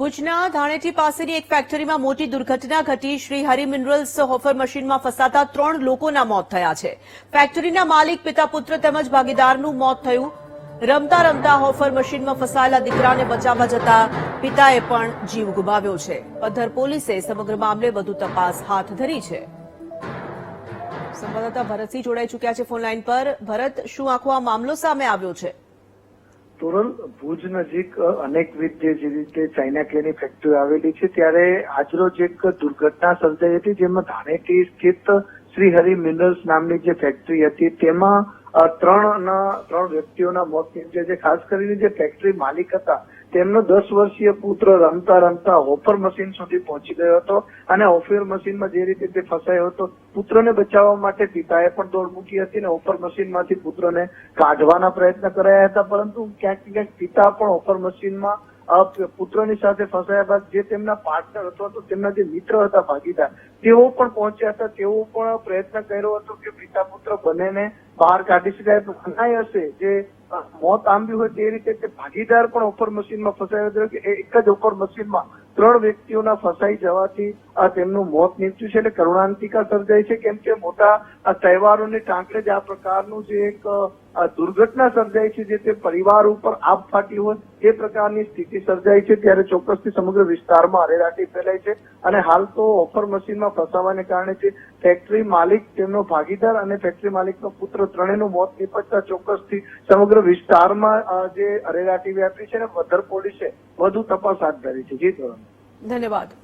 ભુજના ધાણેટી પાસેની એક ફેક્ટરીમાં મોટી દુર્ઘટના ઘટી. શ્રી હરિ મિનરલ્સ હોફર મશીનમાં ફસાતા ત્રણ લોકોના મોત થયા છે. ફેક્ટરીના માલિક, પિતા, પુત્ર તેમજ ભાગીદારનું મોત થયું. રમતા રમતા હોફર મશીનમાં ફસાયેલા દીકરાને બચાવવા જતા પિતાએ પણ જીવ ગુમાવ્યો છે. પદ્ધર પોલીસે સમગ્ર મામલે વધુ તપાસ હાથ ધરી છે. સંવાદદાતા ભરતસિંહ જોડાઈ ચૂક્યા છે ફોનલાઈન પર. ભરત, શું આખો આ મામલો સામે આવ્યો છે? તોરલ ભુજ નજીક અનેકવિધ જે રીતે ચાઇના ક્લેની ફેક્ટરી આવેલી છે. ત્યારે આજરોજ એક દુર્ઘટના સર્જાઈ હતી, જેમાં ધાણેટી સ્થિત શ્રી હરિ મિનરલ્સ નામની જે ફેક્ટરી હતી, તેમાં ત્રણ ત્રણ વ્યક્તિઓના મોત નીપજ્યા છે. ખાસ કરીને જે ફેક્ટરી માલિક હતા તેમનો દસ વર્ષીય પુત્ર રમતા રમતા હોફર મશીન સુધી પહોંચી ગયો હતો અને હોફર મશીનમાં જે રીતે તે ફસાયો હતો, પુત્રને બચાવવા માટે પિતાએ પણ દોડ મૂકી હતી અને હોફર મશીનમાંથી પુત્રને કાઢવાના પ્રયત્ન કરાયા હતા, પરંતુ ક્યાંક ક્યાંક પિતા પણ હોફર મશીનમાં પુત્રની સાથે ફસાયા બાદ જે તેમના પાર્ટનર અથવા તો તેમના જે મિત્ર હતા ભાગીદાર, તેઓ પણ પહોંચ્યા હતા, તેઓ પણ પ્રયત્ન કર્યો હતો કે પિતા પુત્ર બંનેને બહાર કાઢી શકાય. તો મનાઈ હશે જે મોત આંબ્યું હોય તે રીતે તે ભાગીદાર પણ ઓફર મશીનમાં ફસાયો હતો કે એક જ ઓફર મશીનમાં ત્રણ વ્યક્તિઓના ફસાઈ જવાથી તેમનું મોત નીપજ્યું છે એટલે કરુણાંતિકા સર્જાઈ છે. કેમ કે મોટા તહેવારોને ટાંકરે જ આ પ્રકારનું જે એક દુર્ઘટના સર્જાઈ છે, જે તે પરિવાર ઉપર આપ ફાટી હોય તે પ્રકારની સ્થિતિ સર્જાઈ છે. ત્યારે ચોક્કસથી સમગ્ર વિસ્તારમાં અરેરાટી ફેલાઈ છે અને હાલ તો ઓફર મશીનમાં ફસાવાને કારણે જે ફેક્ટરી માલિક તેમનો ભાગીદાર અને ફેક્ટરી માલિકનો પુત્ર ત્રણેયનું મોત નીપજતા ચોક્કસથી સમગ્ર વિસ્તારમાં જે અરેરાટી વ્યાપી છે અને વધર પોલીસે વધુ તપાસ હાથ ધરી છે. જી ધોરણ. ધન્યવાદ.